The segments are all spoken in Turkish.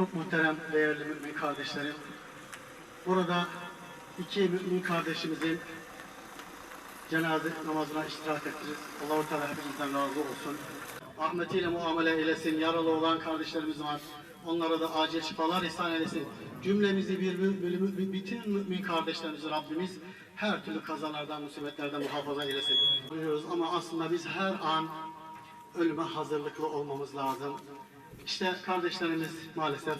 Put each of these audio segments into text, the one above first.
muhterem, değerli mümin kardeşlerim. Burada iki mümin kardeşimizin cenaze namazına iştirak ettiniz. Allah-u Teala hepinizden razı olsun. Ahmetiyle muamele eylesin. Yaralı olan kardeşlerimiz var. Onlara da acil şifalar ihsan eylesin. Cümlemizi bir, bir- bütün mümin kardeşlerimizi Rabbimiz her türlü kazalardan, musibetlerden muhafaza eylesin. Buyuruyoruz ama aslında biz her an ölüme hazırlıklı olmamız lazım. İşte kardeşlerimiz maalesef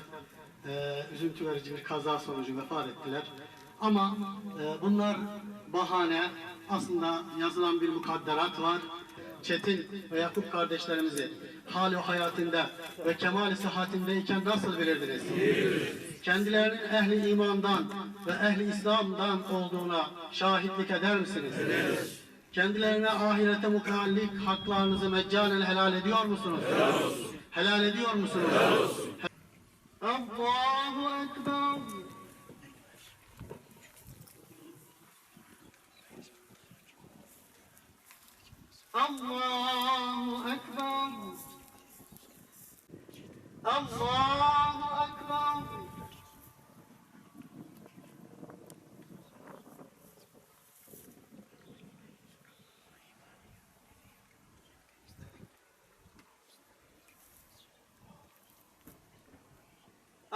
e, üzüntü verici bir kaza sonucu vefat ettiler. Ama e, bunlar bahane. Aslında yazılan bir mukadderat var. Çetin ve Yakup kardeşlerimizi hali hayatında ve kemali sıhhatindeyken nasıl bilirdiniz? Kendilerinin ehli imandan ve ehli İslam'dan olduğuna şahitlik eder misiniz? Kendilerine ahirete mukallik haklarınızı meccanen helal ediyor musunuz? Helal ediyor musunuz? Allahu Ekber. Allahu Ekber. Allahu Ekber.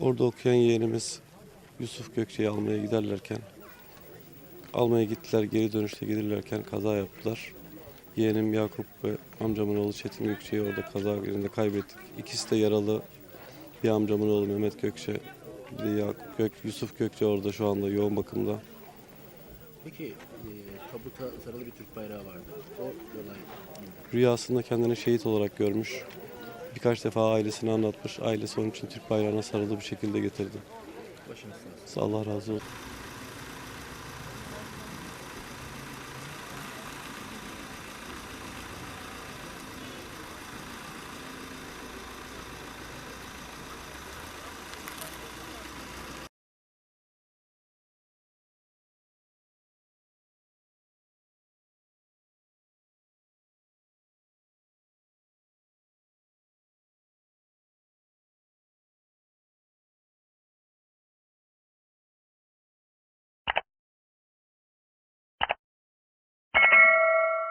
Orada okuyan yeğenimiz Yusuf Gökçe'yi almaya giderlerken almaya gittiler geri dönüşte gelirlerken kaza yaptılar. Yeğenim Yakup ve amcamın oğlu Çetin Gökçe'yi orada kaza yerinde kaybettik. İkisi de yaralı. Bir amcamın oğlu Mehmet Gökçe, bir de Yakup Gök, Yusuf Gökçe orada şu anda yoğun bakımda. Peki e, kabuta sarılı bir Türk bayrağı vardı. O olay? Rüyasında kendini şehit olarak görmüş. Birkaç defa ailesine anlatmış. Ailesi onun için Türk bayrağına sarılı bir şekilde getirdi. Başınız sağ olsun. Allah razı olsun.